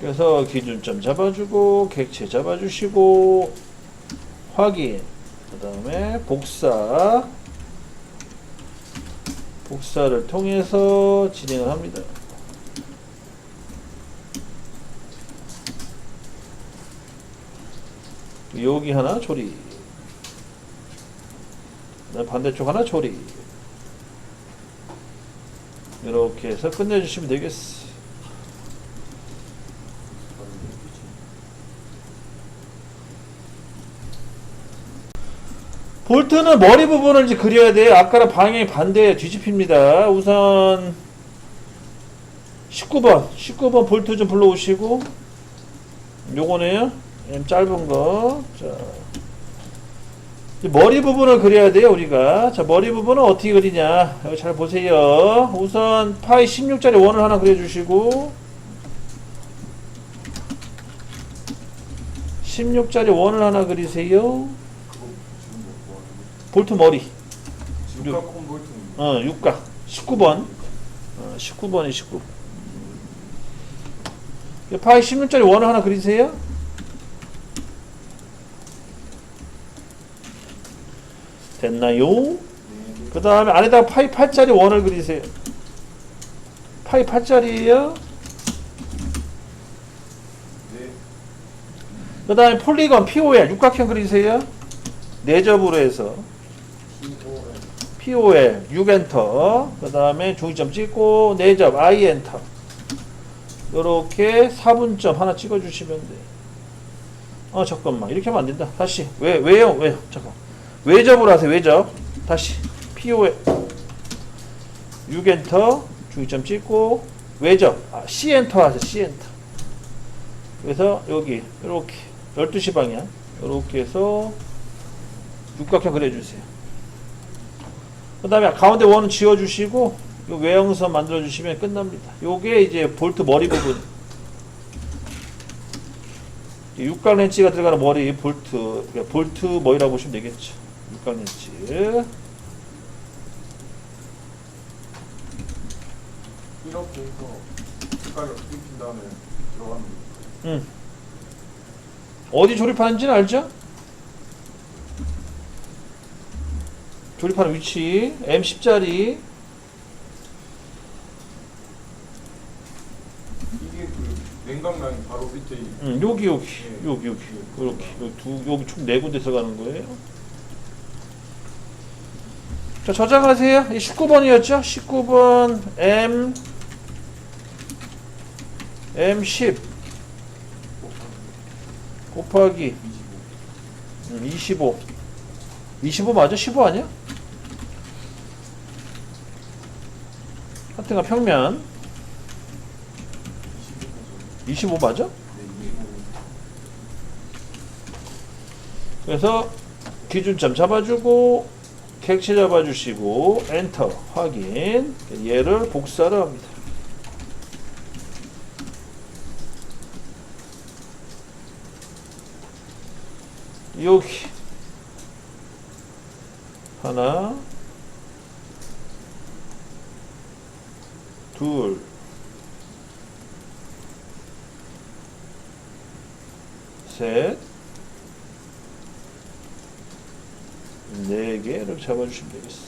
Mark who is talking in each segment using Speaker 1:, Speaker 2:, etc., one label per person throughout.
Speaker 1: 그래서 기준점 잡아주고 객체 잡아주시고 확인. 그 다음에 복사. 복사를 통해서 진행을 합니다. 여기 하나 조리. 반대쪽 하나 조리. 이렇게 해서 끝내주시면 되겠어 볼트는 머리 부분을 이제 그려야 돼요. 아까랑 방향이 반대에 뒤집힙니다. 우선 19번, 19번 볼트 좀 불러오시고 요거네요. 짧은 거. 자, 이 머리 부분을 그려야 돼요. 우리가. 자, 머리 부분은 어떻게 그리냐? 여기 잘 보세요. 우선 파이 16짜리 원을 하나 그려주시고 16짜리 원을 하나 그리세요. 볼트 머리.
Speaker 2: 지금 콤 볼트
Speaker 1: 어, 6각. 19번. 어, 19번이 19. 이 파이 16짜리 원을 하나 그리세요. 됐나요? 그 다음에 안에다가 파이 8짜리 원을 그리세요. 파이 8짜리에요.
Speaker 2: 네.
Speaker 1: 그 다음에 폴리건 POL 육각형 그리세요. 내접으로 해서 POL 6 엔터 그 다음에 중점 찍고 내접 I 엔터 요렇게 4분점 하나 찍어 주시면 돼. 어 잠깐만. 이렇게 하면 안 된다. 다시. 왜 왜요? 왜요? 잠깐 외접으로 하세요 외접 다시. POL 6 엔터 중점 찍고 외접 아, C 엔터 하세요 C 엔터 그래서 여기 이렇게. 12시 방향. 이렇게 해서 육각형 그려주세요. 그 다음에 가운데 원은 지워주시고 요 외형선 만들어주시면 끝납니다. 요게 이제 볼트 머리 부분 이 육각 렌치가 들어가는 머리 볼트 그러니까 볼트 머리라고 보시면 되겠죠. 육각 렌치
Speaker 2: 이렇게 해서 색깔을 입힌 다음에 들어가는 거.
Speaker 1: 음. 어디 조립하는지는 알죠? 조립하는 위치 M10짜리
Speaker 2: 이게 그 냉각 라인 바로 밑에 있는
Speaker 1: 음, 여기 여기 여기 여기 이렇게 여기 두 여기 총 네 군데 들어가는 거예요. 자 저장하세요. 이 19번이었죠? 19번 M M10 곱하기
Speaker 2: 25.
Speaker 1: 음, 25 25 맞아? 15 아니야? 하여튼간 평면 25 맞아?
Speaker 2: 네, 25.
Speaker 1: 그래서 기준점 잡아주고 객체 잡아주시고 엔터 확인 얘를 복사를 합니다. 여기 하나 둘 셋, 네 개를 잡아주시면 되겠어.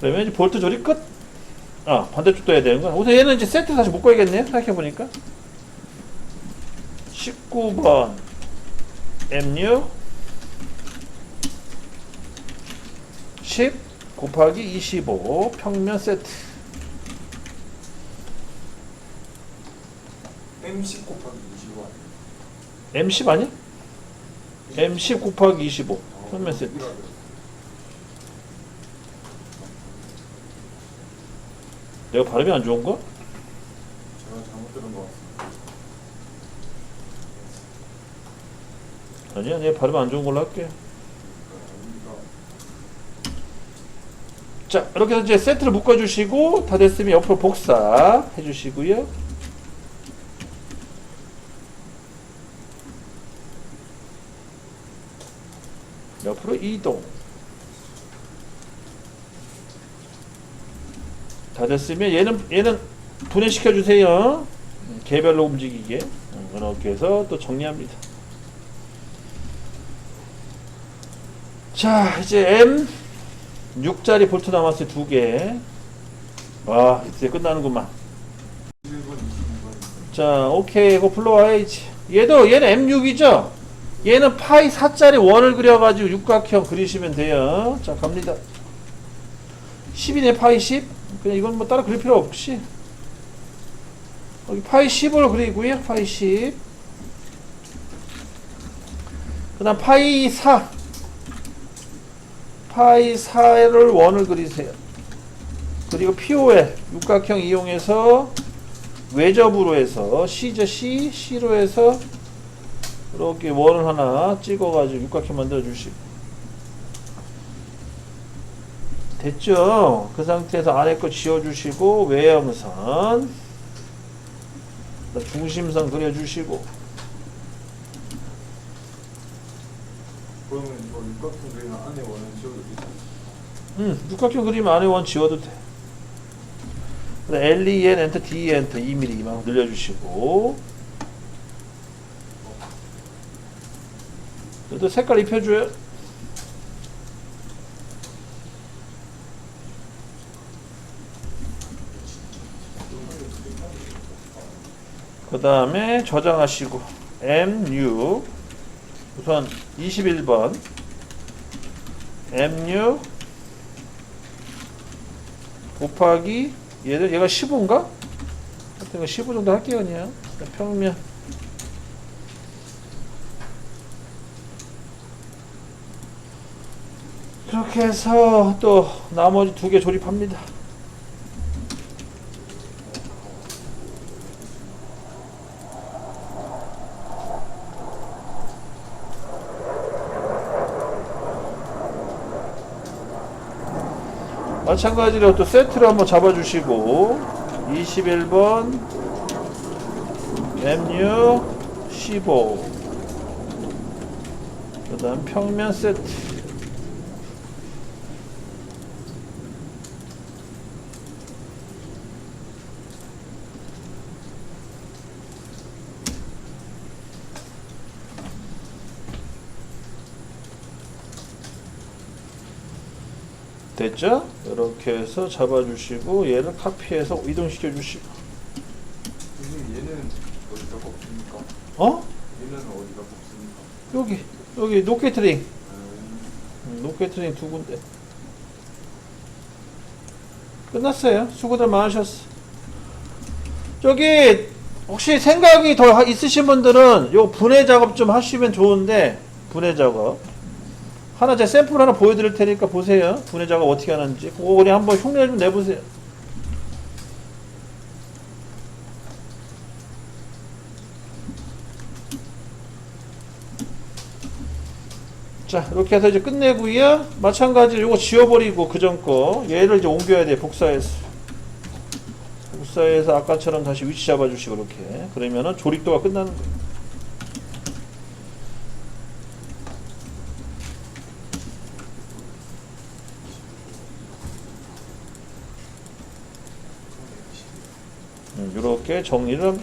Speaker 1: 그러면 이제 볼트 조립 끝. 아 반대쪽도 해야 되는 거야. 우선 얘는 이제 세트 다시 묶어야겠네요. 생각해 보니까. 19번 M6 10 곱하기 25 평면 세트.
Speaker 2: M10 곱하기 25 아니에요?
Speaker 1: M10 아니야? M10 곱하기 25
Speaker 2: 어,
Speaker 1: 평면 세트. 내가 발음이 안 좋은 거?
Speaker 2: 제가 잘못 들은 것 같습니다.
Speaker 1: 아니야, 내 발음 안 좋은 걸로 할게. 자, 이렇게 해서 이제 세트를 묶어주시고 다 됐으면 옆으로 복사 해주시고요. 옆으로 이동. 다 됐으면 얘는 얘는 분해시켜 주세요. 음, 개별로 움직이게 음, 그렇게 해서 또 정리합니다. 자 이제 M 6짜리 볼트 남았어요 두 개. 와 이제 끝나는구만.
Speaker 2: 21번, 22번.
Speaker 1: 자 오케이 이거 불러와야지. 얘도 얘는 M6이죠. 얘는 파이 4짜리 원을 그려가지고 육각형 그리시면 돼요. 자 갑니다. 10이네 파이 10. 그냥 이건 뭐 따로 그릴 필요 없이. 여기 파이 10을 그리고요. 파이 10. 그 다음 파이 4. 파이 4를 원을 그리세요. 그리고 POL 육각형 이용해서 외접으로 해서 C죠 C, C로 해서 이렇게 원을 하나 찍어가지고 육각형 만들어 주시고 됐죠? 그 상태에서 아래 거 지워주시고 외형선 중심선 그려주시고
Speaker 2: 그러면 이거 육각형 그리면 안에 원은 지워도 되죠?
Speaker 1: 음, 육각형 그리면 안에 원 지워도 돼. L, E, N, 엔터, D, 엔터 2mm 이만 늘려주시고 또 색깔 입혀줘요. 그 다음에 저장하시고 M6 우선 21번 M6 곱하기 얘들 얘가 15인가? 하여튼 이거 15 정도 할게요 그냥 평면 그렇게 해서 또 나머지 두 개 조립합니다. 마찬가지로 또 세트를 한번 잡아주시고 21번 M6 15 그 다음 평면 세트 됐죠? 이렇게 해서 잡아주시고 얘를 카피해서 이동시켜 주시고
Speaker 2: 선생님 얘는 어디다 꼽습니까?
Speaker 1: 어?
Speaker 2: 얘는 어디다 꼽습니까?
Speaker 1: 여기 여기 노케트링
Speaker 2: 음,
Speaker 1: 음, 노케트링 두 군데 끝났어요 수고들 많으셨어 저기 혹시 생각이 더 하- 있으신 분들은 요 분해 작업 좀 하시면 좋은데 분해 작업 하나 제가 샘플 하나 보여드릴 테니까 보세요. 분해 작업 어떻게 하는지. 그거 그냥 한번 흉내 좀 내보세요. 자 이렇게 해서 이제 끝내고요. 마찬가지로 이거 지워버리고 그전 거 얘를 이제 옮겨야 돼 복사해서. 복사해서 아까처럼 다시 위치 잡아주시고 이렇게. 그러면은 조립도가 끝나는 거예요 이렇게 정리를.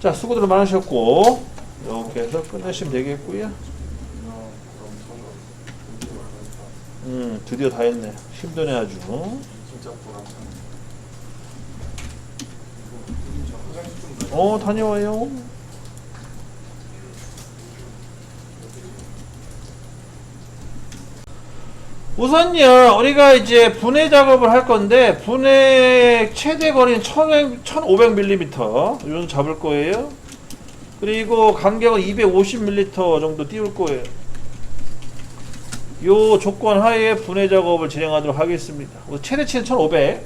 Speaker 1: 자 수고들 많으셨고 이렇게 해서 끝내시면 되겠고요? 음 드디어 다 했네 힘드네 아주. 어 다녀와요 우선요 우리가 이제 분해 작업을 할 건데 분해 최대 거리는 1500mm 요정 잡을 거예요. 그리고 간격은 250mm 정도 띄울 거예요. 요 조건 하에 분해 작업을 진행하도록 하겠습니다. 최대치는 1500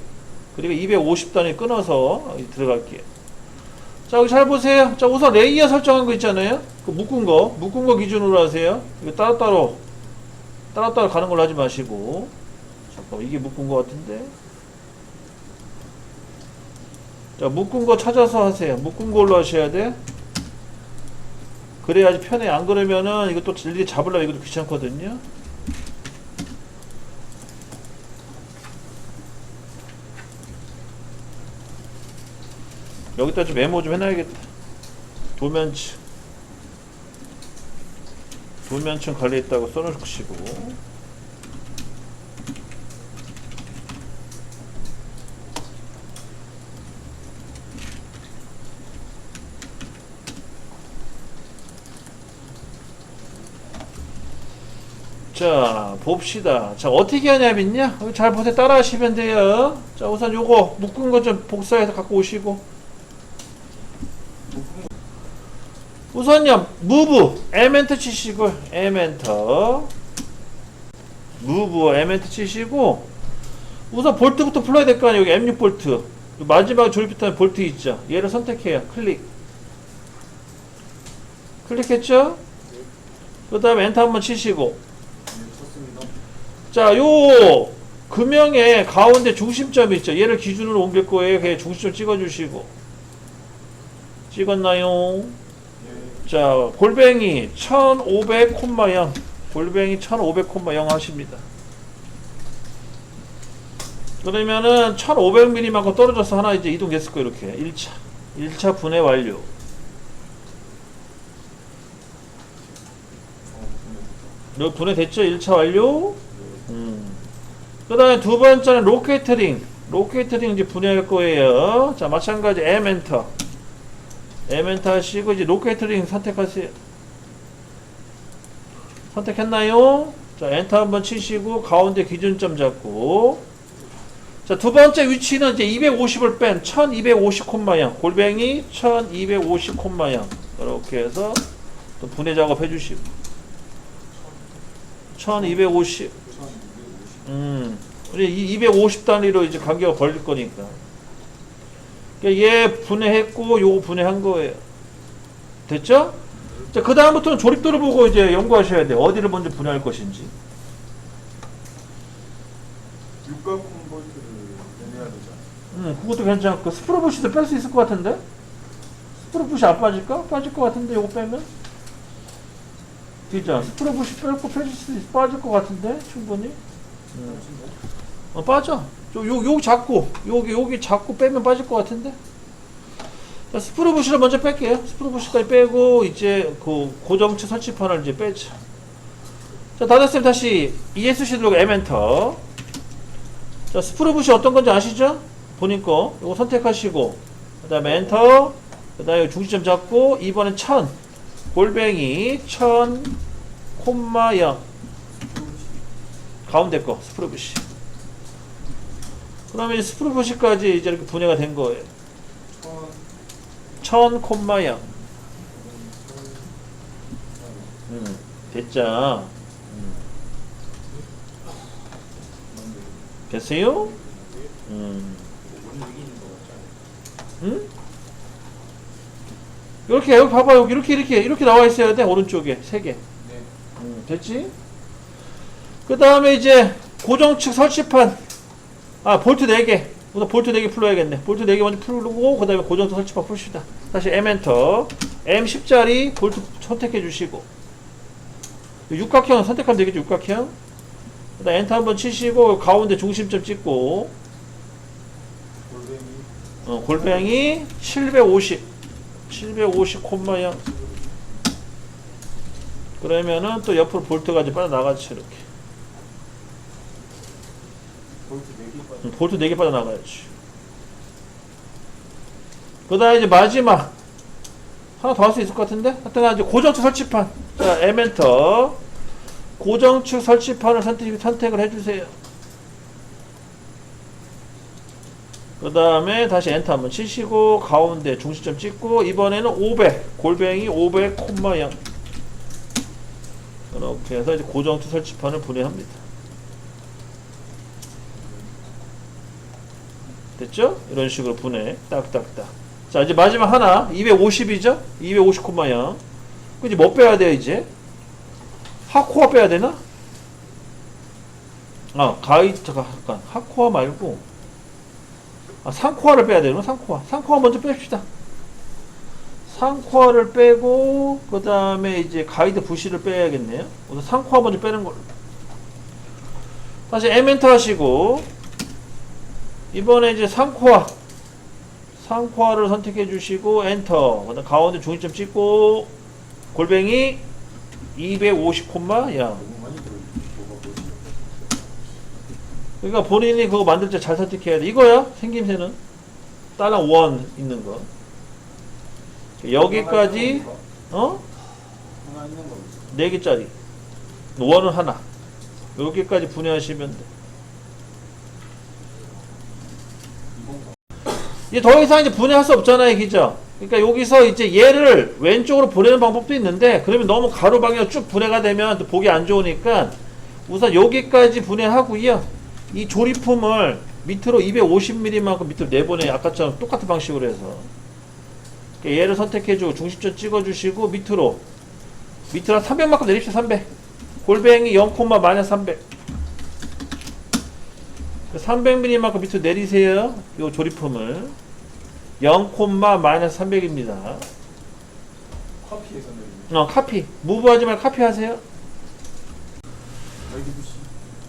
Speaker 1: 그리고 250단위 끊어서 들어갈게요. 자 여기 잘 보세요. 자 우선 레이어 설정한 거 있잖아요. 그 묶은 거 묶은 거 기준으로 하세요. 이거 따로따로 따로따로 가는 걸로 하지 마시고. 잠깐 이게 묶은 거 같은데? 자 묶은 거 찾아서 하세요. 묶은 걸로 하셔야 돼. 그래야지 편해. 안 그러면은 이것도 일일이 잡으려면 이것도 귀찮거든요. 여기다 좀 메모 좀 해놔야겠다. 도면층. 도면층 관리했다고 써놓으시고. 자, 봅시다. 자, 어떻게 하냐, 믿냐? 여기 잘 보세요. 따라 하시면 돼요. 자, 우선 요거 묶은 거 좀 복사해서 갖고 오시고. 우선요, 무브, 에멘트 치시고, 에멘터. 무브, 에멘트 치시고, 우선 볼트부터 풀어야 될 거 아니에요. 여기 M6 볼트. 마지막에 조립했던 볼트 있죠. 얘를 선택해요. 클릭. 클릭했죠? 그 다음에 엔터 한번 치시고,
Speaker 2: 네, 쳤습니다.
Speaker 1: 자, 요 금형의 가운데 중심점이 있죠. 얘를 기준으로 옮길 거예요. 중심점 찍어주시고. 찍었나요?
Speaker 2: 예.
Speaker 1: 자, 골뱅이 1500,0. 골뱅이 1500,0 하십니다. 그러면은 1500mm만큼 떨어져서 하나 이제 이동됐을 거예요. 이렇게 1차. 1차 분해 완료.
Speaker 2: 어, 네.
Speaker 1: 여기 분해됐죠? 1차 완료.
Speaker 2: 네.
Speaker 1: 음. 그 다음에 두 번째는 로케이터링. 로케이터링 이제 분해할 거예요. 자, 마찬가지 M 엔터. 하시고 이제 로케이터링 선택하세요. 선택했나요? 자, 엔터 한번 치시고 가운데 기준점 잡고. 자, 두 번째 위치는 이제 250을 뺀 1250 콤마양. 골뱅이 1250 콤마양. 이렇게 해서 또 분해 작업 해주시고. 1250.
Speaker 2: 1250.
Speaker 1: 음, 우리 250 단위로 이제 간격을 벌릴 거니까. 그러니까 얘 분해했고, 요거 분해한 거예요. 됐죠? 자, 그 다음부터는 조립도를 보고 이제 연구하셔야 돼요. 어디를 먼저 분해할 것인지.
Speaker 2: 육각 콤볼트를 내내야 되지?
Speaker 1: 음, 그것도 괜찮고, 스프로부시도 뺄 수 있을 것 같은데? 스프로부시 안 빠질까? 빠질 것 같은데, 요거 빼면? 진짜, 스프로부시 빼고 빼질 수 있, 빠질 것 같은데? 충분히? 음. 어, 빠져. 저, 요, 요 잡고, 여기, 여기 잡고 빼면 빠질 것 같은데? 자, 스프로부시를 먼저 뺄게요. 스프로부시까지 빼고, 이제, 그, 고정체 설치판을 이제 빼자. 자, 다 됐으면 다시 ESC 누르고 M 엔터. 자, 스프로부시 어떤 건지 아시죠? 본인 거. 요거 선택하시고, 그 다음에 엔터. 그 다음에 중심점 잡고, 이번엔 1000. 골뱅이 1000, 콤마 0. 가운데 거 스프로부시. 그러면 이 스프로부시까지 이제 이렇게 분해가 된 거예요.
Speaker 2: 천,
Speaker 1: 1000 콤마 0.
Speaker 2: 천,
Speaker 1: 음, 됐죠? 음, 됐어요? 음. 음? 이렇게 여기 봐봐 여기 이렇게 이렇게 이렇게 나와 있어야 돼 오른쪽에 세 개.
Speaker 2: 네.
Speaker 1: 음, 됐지? 그 다음에 이제 고정축 설치판 아 볼트 4개. 우선 볼트 4개 풀어야겠네. 볼트 4개 먼저 풀고 그 다음에 고정축 설치판 풉시다. 다시 M 엔터. M10짜리 볼트 선택해 주시고. 육각형 선택하면 되겠죠 육각형? 그 다음 엔터 한번 치시고 가운데 중심점 찍고.
Speaker 2: 골뱅이
Speaker 1: 어, 골뱅이 750 750 콤마형 그러면은 또 옆으로 볼트가 이제 빠져나가죠 이렇게
Speaker 2: 볼트 4개 빠져.
Speaker 1: 음, 볼트 4개 빠져나가야지. 그 다음에 이제 마지막. 하나 더 할 수 있을 것 같은데? 하여튼 이제 고정축 설치판. 자, 에멘터. 고정축 설치판을 선택, 선택을 해주세요. 그 다음에 다시 엔터 한번 치시고, 가운데 중심점 찍고, 이번에는 500. 골뱅이 500, 콤마 0. 이렇게 해서 이제 고정축 설치판을 분해합니다. 됐죠? 이런 식으로 분해 딱딱딱 자 이제 마지막 하나 250이죠? 250 콤마야 그 이제 뭐 빼야 돼요 이제? 하코어 빼야 되나? 아 가이드 잠깐 잠깐 하코어 말고 아 상코어를 빼야 되나? 상코어 상코어 먼저 뺍시다 상코어를 빼고 그 다음에 이제 가이드 부시를 빼야겠네요 우선 상코어 먼저 빼는 걸로 다시 M 엔터 하시고 이번에 이제 상코어 상코어를 선택해 주시고 엔터. 그다음 가운데 중심점 찍고 골뱅이 250 콤마 야. 그러니까 본인이 그거 만들 때 잘 선택해야 돼. 이거야 생김새는 다른 원 있는 거. 여기까지 어? 네 개짜리 원은 하나. 여기까지 분해하시면 돼. 이제 더 이상 이제 분해할 수 없잖아요, 그죠? 그러니까 여기서 이제 얘를 왼쪽으로 보내는 방법도 있는데 그러면 너무 가로 방향으로 쭉 분해가 되면 또 보기 안 좋으니까 우선 여기까지 분해하고요. 이 조립품을 밑으로 250mm만큼 밑으로 내보내 아까처럼 똑같은 방식으로 해서 그러니까 얘를 선택해주고 중심점 찍어주시고 밑으로 밑으로 한 300만큼 내립시다 300 골뱅이 0, 마이너스 300 300mm만큼 밑으로 내리세요. 요 조립품을. 0, 마이너스 300입니다.
Speaker 2: 커피에서 내리는
Speaker 1: 어 카피. 무브하지 말고 카피 하세요.
Speaker 2: 여기 부시.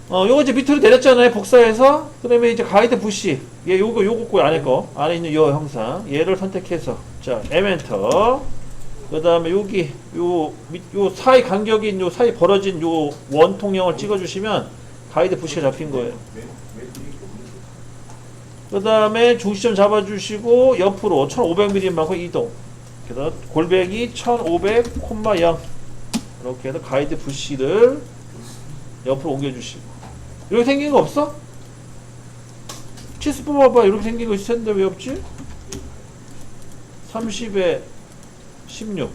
Speaker 1: 어 요거 이제 밑으로 내렸잖아요 복사해서. 그러면 이제 가이드 부시. 얘 요거 요거 거 안에 거. 안에 있는 요 형상. 얘를 선택해서. 자 에멘터. 그 다음에 여기 요, 밑, 요 사이 간격이 있는 요 사이 벌어진 요 원통형을 찍어주시면 가이드 부시가 잡힌 거예요.
Speaker 2: 이게 없는데?
Speaker 1: 그 다음에 중시점 잡아주시고 옆으로 1500mm만큼 이동 그래서 골뱅이 1500 콤마 0 이렇게 해서 가이드 부시를 옆으로 옮겨주시고 이렇게 생긴 거 없어? 치스 뽑아봐 이렇게 생긴 거 있을 텐데 왜 없지? 30에 16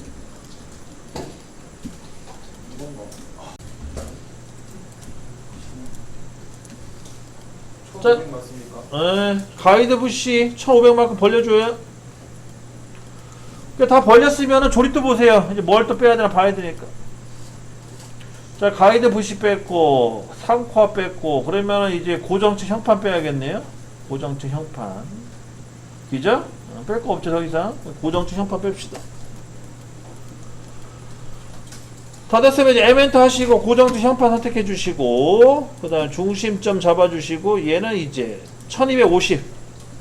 Speaker 2: 이건가?
Speaker 1: 자. 에, 가이드 부시 1500만큼 벌려줘요. 그다 벌렸으면 조립도 보세요. 이제 뭘 또 빼야 되나 봐야 되니까. 자 가이드 부시 뺐고 상코아 뺐고 그러면 이제 고정축 형판 빼야겠네요. 고정축 형판. 그죠? 어, 뺄거 없죠 더 이상? 고정축 형판 뺍시다. 다 됐으면 이제 에멘트 하시고 고정축 형판 선택해 주시고 그 다음 중심점 잡아 주시고 얘는 이제 1250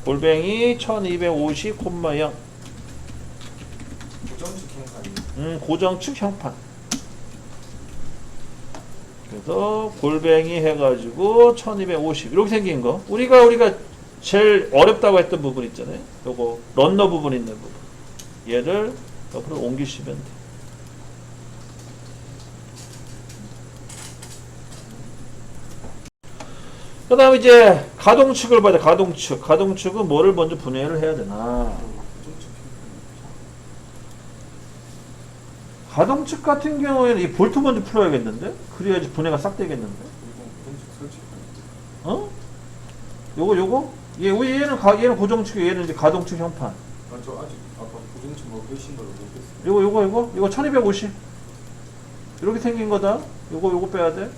Speaker 1: 골뱅이 1250 콤마 0
Speaker 2: 고정축 행사이
Speaker 1: 음, 고정축 형판. 그래서 골뱅이 해가지고 1250 이렇게 생긴 거. 우리가 우리가 제일 어렵다고 했던 부분 있잖아요. 요거 런너 부분 있는 부분. 얘를 옆으로 옮기시면 돼. 그 다음에 이제 가동축을 봐야 돼. 가동축. 가동축은 뭐를 먼저 분해를 해야 되나. 가동축 같은 경우에는 이 볼트 먼저 풀어야겠는데? 그래야지 분해가 싹 되겠는데? 어? 요거 요거? 얘왜 얘는 가, 얘는 고정축 얘는 이제 가동축 형판.
Speaker 2: 아 저 아직 아까 고정축 뭐 계신 걸 못했어요
Speaker 1: 요거 요거 요거 이거 1250 이렇게 생긴 거다. 요거 요거 빼야 돼.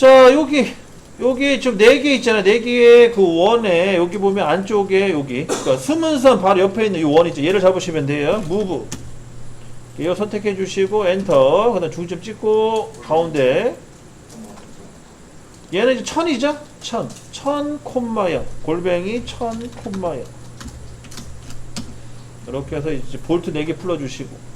Speaker 1: 자 여기 여기 지금 네 개 있잖아. 네 개의 그 원에 여기 보면 안쪽에 여기 그러니까 스문선 바로 옆에 있는 이원 있죠. 얘를 잡으시면 돼요. 무브. 이거 선택해 주시고 엔터. 그 다음 중점 찍고 가운데 얘는 이제 천이죠? 천. 천 콤마요. 골뱅이 천 콤마요. 이렇게 해서 이제 볼트 4개 풀어주시고.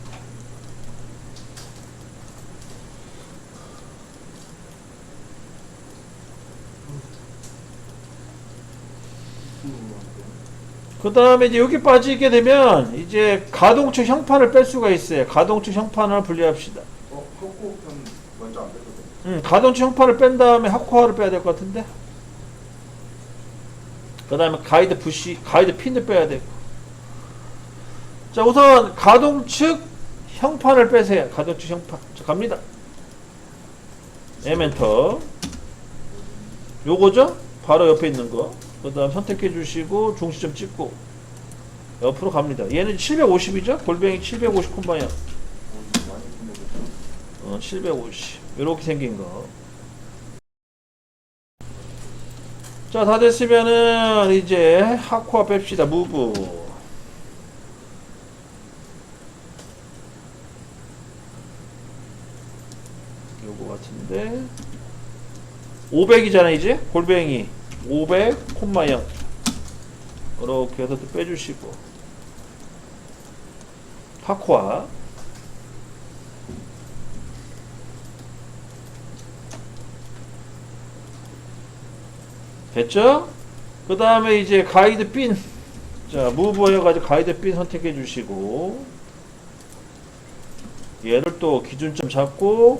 Speaker 1: 그 다음에 이제 여기 빠지게 되면 이제 가동축 형판을 뺄 수가 있어요. 가동축 형판을 분리합시다.
Speaker 2: 어? 헛고 편 먼저 안 뺐거든
Speaker 1: 음, 가동축 형판을 뺀 다음에 하코아를 빼야 될 것 같은데. 그 다음에 가이드 부시, 가이드 핀을 빼야 되고. 자, 우선 가동축 형판을 빼세요. 가동축 형판. 자, 갑니다. 에멘터. 요거죠? 바로 옆에 있는 거. 그 다음 선택해 주시고 중시점 찍고 옆으로 갑니다. 얘는 750이죠? 골뱅이 750 콤바야.
Speaker 2: 어 이거 많이 끝내줬다
Speaker 1: 어, 750 이렇게 생긴 거. 자, 다 됐으면은 이제 하코아 뺍시다. 무브. 요거 같은데 500이잖아 이제 골뱅이 500 콤마 0 이렇게 해서 또 빼주시고. 타코아. 됐죠? 그 다음에 이제 가이드 핀. 자, 무브 해가지고 가이드 핀 선택해 주시고, 얘를 또 기준점 잡고,